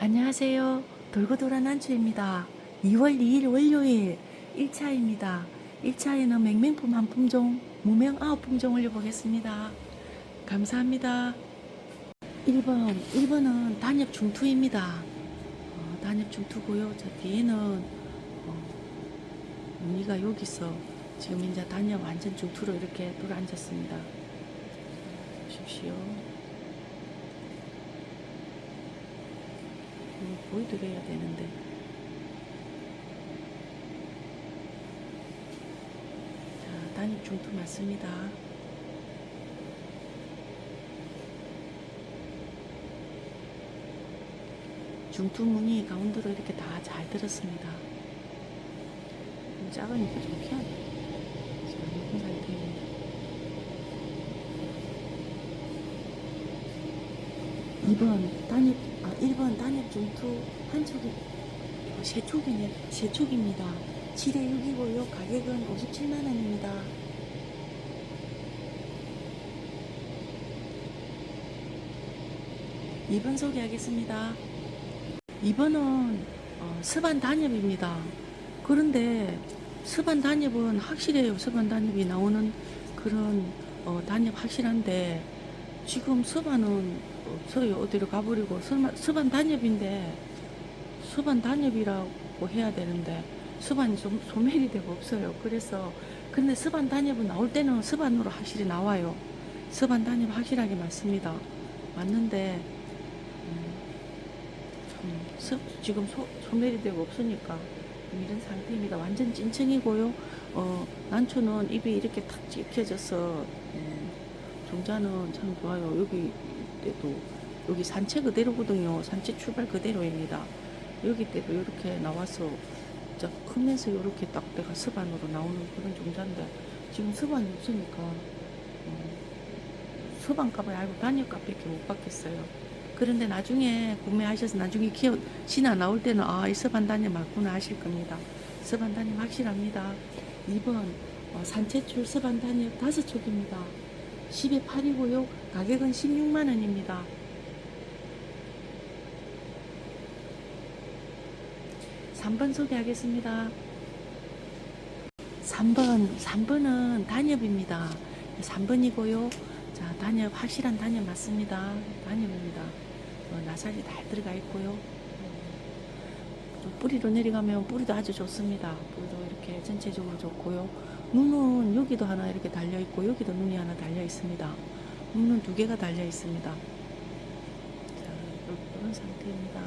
안녕하세요. 돌고 돌아 난초입니다. 2월 2일 월요일 1차입니다. 1차에는 맹맹품 한 품종, 무명 9품종 올려보겠습니다. 감사합니다. 1번, 1번은 단엽 중투입니다. 어, 단엽 중투고요. 저 뒤에는 어, 무늬가 여기서 지금 이제 단엽 완전 중투로 이렇게 돌아 앉았습니다. 보십시오. 이거 보여드려야 되는데. 자, 단입 중투 맞습니다. 중투 무늬 가운데로 이렇게 다 잘 들었습니다. 좀 작으니까 좀 피하네. 자, 이런 상태입니다. 이번 아, 1번 단입 중투 한 촉이, 어, 세 촉이네, 세 촉입니다. 7에 6이고요. 가격은 57만원입니다. 이번 소개하겠습니다. 2번은 어, 서반 단엽입니다. 그런데 서반 단엽은 확실해요. 서반 단엽이 나오는 그런 어, 단엽 확실한데 지금 서반은 없어요. 어디로 가버리고 서반 단엽인데 서반 단엽이라고 해야 되는데 서반이 좀 소멸이 되고 없어요. 그래서 근데 서반 단엽은 나올 때는 서반으로 확실히 나와요. 서반 단엽 확실하게 맞습니다. 맞는데 음, 참 서- 지금 소, 소멸이 되고 없으니까 이런 상태입니다. 완전 찐청이고요. 어, 난초는 입이 이렇게 탁 찍혀져서 음, 종자는 참 좋아요. 여기 때도 여기 산채 그대로거든요. 산채 출발 그대로입니다. 여기 때도 이렇게 나와서 진짜 크면서 이렇게 딱 내가 서반으로 나오는 그런 종자인데 지금 서반이 없으니까 어, 서반 값을 알고 단역 값밖에 못 받겠어요. 그런데 나중에 구매하셔서 나중에 키워 신화 나올 때는 아, 이 서반 단역 맞구나 하실 겁니다. 서반 단역 확실합니다. 2번 어, 산채출 서반 단역 다섯 촉입니다. 10에 8이고요. 가격은 16만 원입니다. 3번 소개하겠습니다. 3번, 3번은 단엽입니다. 3번이고요. 자, 단엽, 확실한 단엽 맞습니다. 단엽입니다. 어, 나살이 잘 들어가 있고요. 어, 또 뿌리로 내려가면 뿌리도 아주 좋습니다. 뿌리도 이렇게 전체적으로 좋고요. 눈은 여기도 하나 이렇게 달려 있고 여기도 눈이 하나 달려 있습니다. 눈은 두 개가 달려 있습니다. 자, 이런 상태입니다.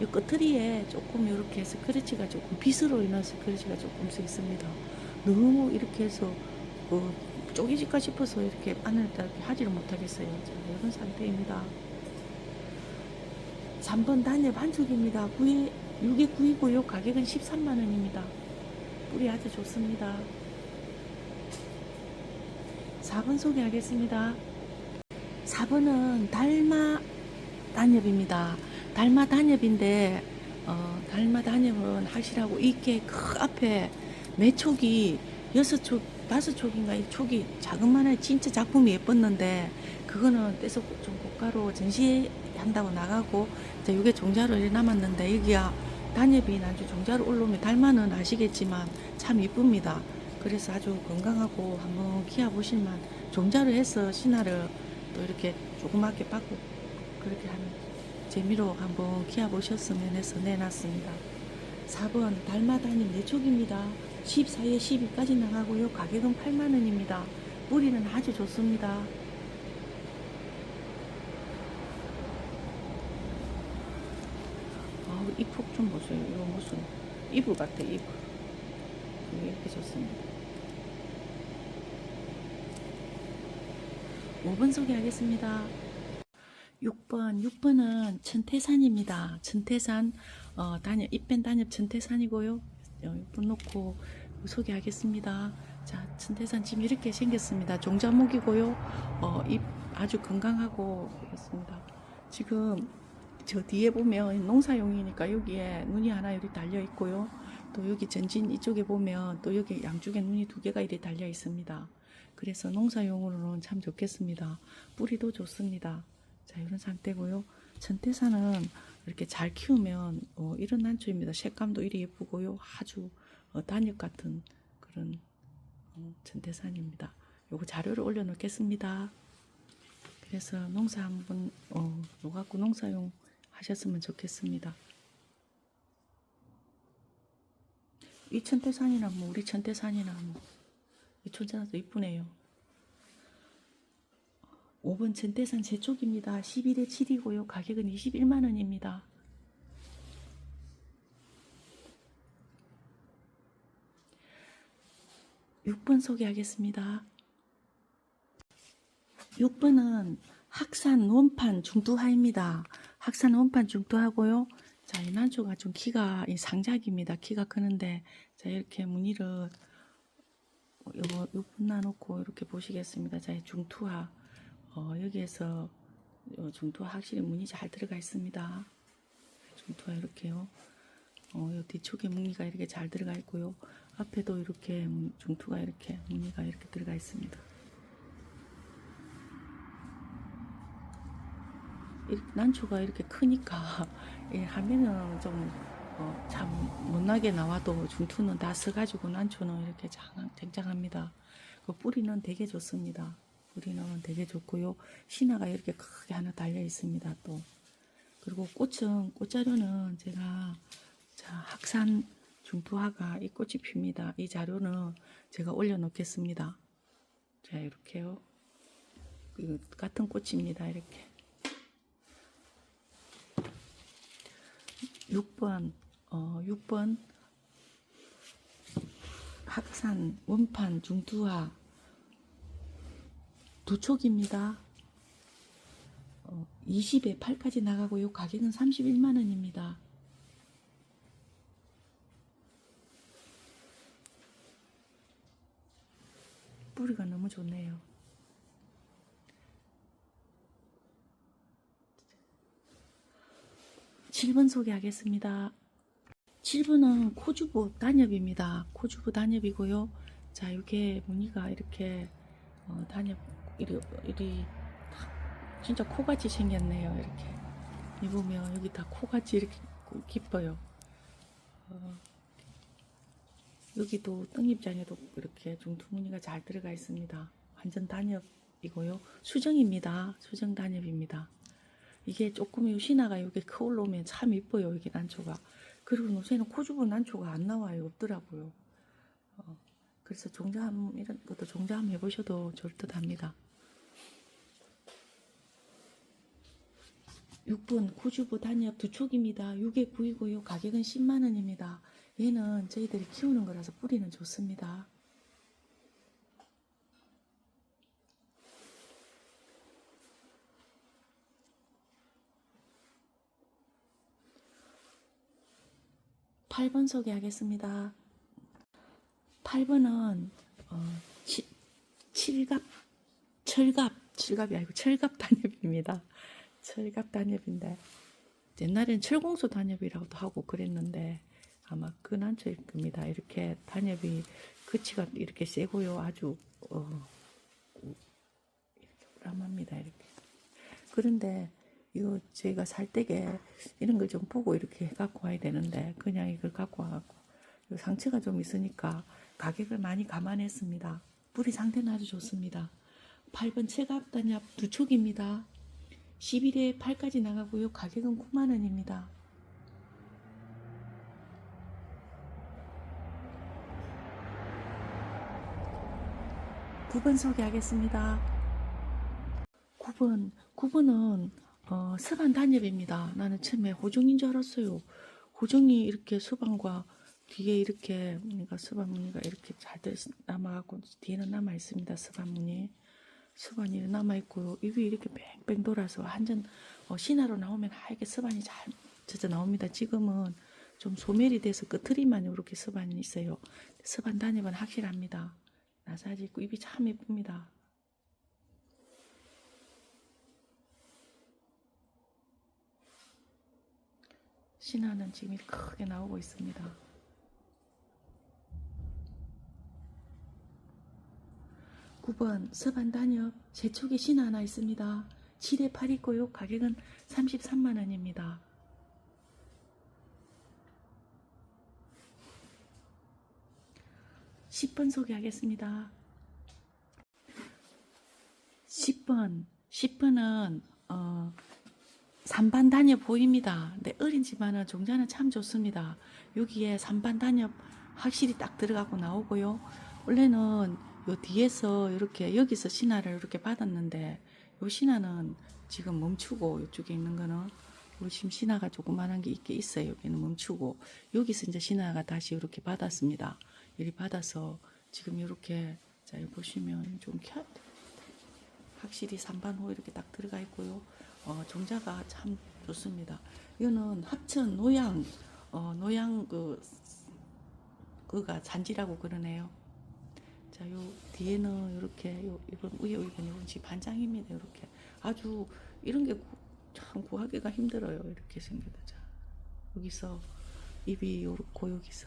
이 끝트리에 조금 이렇게 스크래치가 조금 빗으로 인한 스크래치가 조금씩 있습니다. 너무 이렇게 해서 어, 쪼개질까 싶어서 이렇게 안에다 이렇게 하지를 못하겠어요. 자, 이런 상태입니다. 3번 단엽 한 쪽입니다. 9에, 6에 9이고요. 가격은 13만원입니다. 뿌리 아주 좋습니다. 4번 소개하겠습니다. 4번은 달마 단엽입니다. 달마 단엽인데 어, 달마 단엽은 확실하고 이게 그 앞에 매 촉이 여섯 촉, 다섯 촉인가 이 촉이 자그마한 진짜 작품이 예뻤는데 그거는 떼서 좀 고가로 전시 한다고 나가고 이제 이게 종자로 남았는데 여기야 단엽이 나중 종자로 올라오면 달마는 아시겠지만 참 이쁩니다. 그래서 아주 건강하고 한번 키워 보실만 종자로 해서 신화를 또 이렇게 조그맣게 받고 그렇게 하는 재미로 한번 키워 보셨으면 해서 내놨습니다. 4번 달마다님 내촉입니다. 14에 12까지 나가고요. 가격은 8만원입니다. 뿌리는 아주 좋습니다. 아, 이 폭 좀 보세요. 이거 무슨 이불 같아, 이불. 이렇게 좋습니다. 5번 소개하겠습니다. 6번, 6번은 천태산입니다. 천태산, 어, 단엽, 잎뺀 단엽 천태산이고요. 어, 6번 놓고 소개하겠습니다. 자, 천태산 지금 이렇게 생겼습니다. 종자목이고요. 어, 잎 아주 건강하고 그렇습니다. 지금 저 뒤에 보면 농사용이니까 여기에 눈이 하나 여기 달려 있고요. 또 여기 전진 이쪽에 보면 또 여기 양쪽에 눈이 두 개가 이렇게 달려 있습니다. 그래서 농사용으로는 참 좋겠습니다. 뿌리도 좋습니다. 자, 이런 상태고요. 전태산은 이렇게 잘 키우면 어, 이런 난초입니다. 색감도 이리 예쁘고요. 아주 어, 단엽 같은 그런 어, 전태산입니다. 요거 자료를 올려놓겠습니다. 그래서 농사 한번 어, 요 갖고 농사용 하셨으면 좋겠습니다. 이 천태산이나 뭐 우리 천태산이나 뭐이 천태산도 이쁘네요. 5번 천태산 제 쪽입니다. 11에 7이고요. 가격은 21만 원입니다. 육번 소개하겠습니다. 6번은 학산 원판 중투하입니다. 학산 원판 중투하고요. 자, 이 난초가 좀 키가 이 상작입니다. 키가 크는데 자, 이렇게 무늬를 요거 6분 나 놓고 이렇게 보시겠습니다. 자, 이 중투하 어, 여기에서 요 중투하 확실히 무늬 잘 들어가 있습니다. 중투하 이렇게요. 어, 요 뒤쪽에 무늬가 이렇게 잘 들어가 있고요. 앞에도 이렇게 무- 중투가 이렇게 무늬가 이렇게 들어가 있습니다. 난초가 이렇게 크니까 이 하면은 좀참 못나게 나와도 중투는 다 써가지고 난초는 이렇게 장, 쟁장합니다. 그 뿌리는 되게 좋습니다. 뿌리는 되게 좋고요. 신화가 이렇게 크게 하나 달려 있습니다. 또 그리고 꽃은 꽃자료는 제가 자 학산 중투화가 이 꽃이 핍니다. 이 자료는 제가 올려놓겠습니다. 자 이렇게요. 그 같은 꽃입니다. 이렇게. 6번, 어, 6번 학산 원판 중투화 두 촉입니다. 어, 20에 8까지 나가고요. 가격은 31만 원입니다. 뿌리가 너무 좋네요. 칠번 소개하겠습니다. 7번은 코주부 단엽입니다. 코주부 단엽이고요. 자, 이게 무늬가 이렇게 어, 단엽 이리, 이리 딱 진짜 코같이 생겼네요. 이렇게 입으면 여기 다 코같이 이렇게 깊어요. 어, 여기도 떡잎장에도 이렇게 중투무늬가 잘 들어가 있습니다. 완전 단엽이고요. 수정입니다. 수정 단엽입니다. 이게 조금 요 신화가 여기 크 올라오면 참 이뻐요. 이게 난초가. 그리고 요새는 코주부 난초가 안 나와요. 없더라고요. 어, 그래서 종자함 이런 것도 종자함 해보셔도 좋을 듯 합니다. 6번 코주부 단엽 두 촉입니다. 6에 9이고요. 가격은 10만 원입니다. 얘는 저희들이 키우는 거라서 뿌리는 좋습니다. 팔번 소개하겠습니다. 8번은 어, 치, 칠갑, 철갑, 철갑이 아니고 철갑 단엽입니다. 철갑 단엽인데 옛날엔 철공소 단엽이라고도 하고 그랬는데 아마 그 난초일 겁니다. 이렇게 단엽이 그치가 이렇게 세고요. 아주 어, ram합니다. 이렇게. 그런데 이거 제가 살 때게 이런 걸 좀 보고 이렇게 갖고 와야 되는데 그냥 이걸 갖고 와갖고 이 상처가 좀 있으니까 가격을 많이 감안했습니다. 뿌리 상태는 아주 좋습니다. 8번 체갑단엽 두 촉입니다. 11에 8까지 나가고요. 가격은 9만 원입니다. 구번 소개하겠습니다. 9번, 9번은 어, 서반 단엽입니다. 나는 처음에 호종인 줄 알았어요. 호종이 이렇게 서반과 뒤에 이렇게 무늬가 서반 무늬가 이렇게 잘 돼- 남아갖고 뒤에는 남아 있습니다. 서반 무늬. 서반이 남아 있고요. 입이 이렇게 뺑뺑 돌아서 완전 어, 신화로 나오면 하얗게 서반이 잘 젖어 나옵니다. 지금은 좀 소멸이 돼서 끝트리만 이렇게 서반이 있어요. 서반 단엽은 확실합니다. 나사지 있고 입이 참 예쁩니다. 신화는 지금 크게 나오고 있습니다. 9번 서반 단역 제초기 신화 하나 있습니다. 7에 8 있고요. 가격은 33만원입니다. 10번 소개하겠습니다. 십번십번은 어, 산반 단엽 보입니다. 근데 어린지만은 종자는 참 좋습니다. 여기에 산반 단엽 확실히 딱 들어가고 나오고요. 원래는 요 뒤에서 이렇게 여기서 신화를 이렇게 받았는데 요 신화는 지금 멈추고 이쪽에 있는 거는 요 지금 신화가 조그만한 게 있게 있어요. 여기는 멈추고 여기서 이제 신화가 다시 이렇게 받았습니다. 이리 받아서 지금 이렇게 자 여기 보시면 좀 켜, 확실히 산반호 이렇게 딱 들어가 있고요. 어, 종자가 참 좋습니다. 이거는 합천 노양 어, 노양 그 그가 잔지라고 그러네요. 자, 요 뒤에는 이렇게 요 이건 위에 이건 이건 지금 반장입니다. 이렇게 아주 이런 게 참 구하기가 힘들어요. 이렇게 생겨도 자 여기서 입이 요렇고 여기서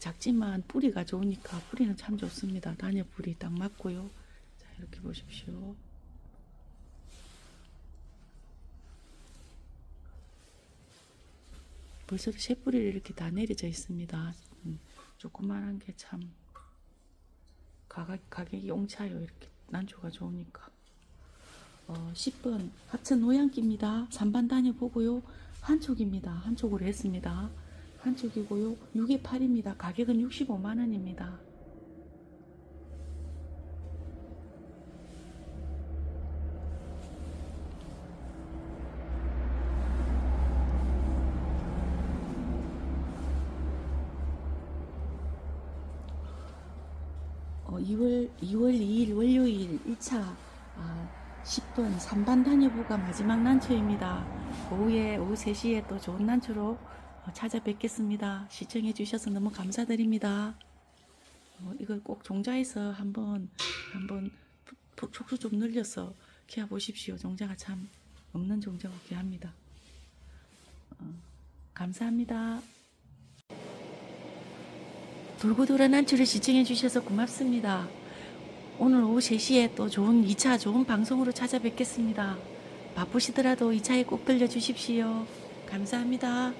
작지만 뿌리가 좋으니까 뿌리는 참 좋습니다. 단여 뿌리 딱 맞고요. 자 이렇게 보십시오. 벌써 새 뿌리를 이렇게 다 내려져 있습니다. 음, 조그만한 게 참 가격, 가격이 용차요. 이렇게 난초가 좋으니까. 어, 10번 합천 노양기입니다. 3반 다녀보고요. 한쪽입니다. 한쪽으로 했습니다. 한쪽이고요. 6에 8입니다. 가격은 65만 원입니다. 어, 2월 2월 2일 월요일 1차 아, 10분 3반 다녀보가 마지막 난초입니다. 오후에 오후 3시에 또 좋은 난초로 어, 찾아뵙겠습니다. 시청해 주셔서 너무 감사드립니다. 어, 이걸 꼭 종자에서 한번 한번 촉수 좀 늘려서 키워 보십시오. 종자가 참 없는 종자가 귀합니다. 어, 감사합니다. 돌고 돌아 난초를 시청해 주셔서 고맙습니다. 오늘 오후 3시에 또 좋은 2차 좋은 방송으로 찾아뵙겠습니다. 바쁘시더라도 2차에 꼭 들려주십시오. 감사합니다.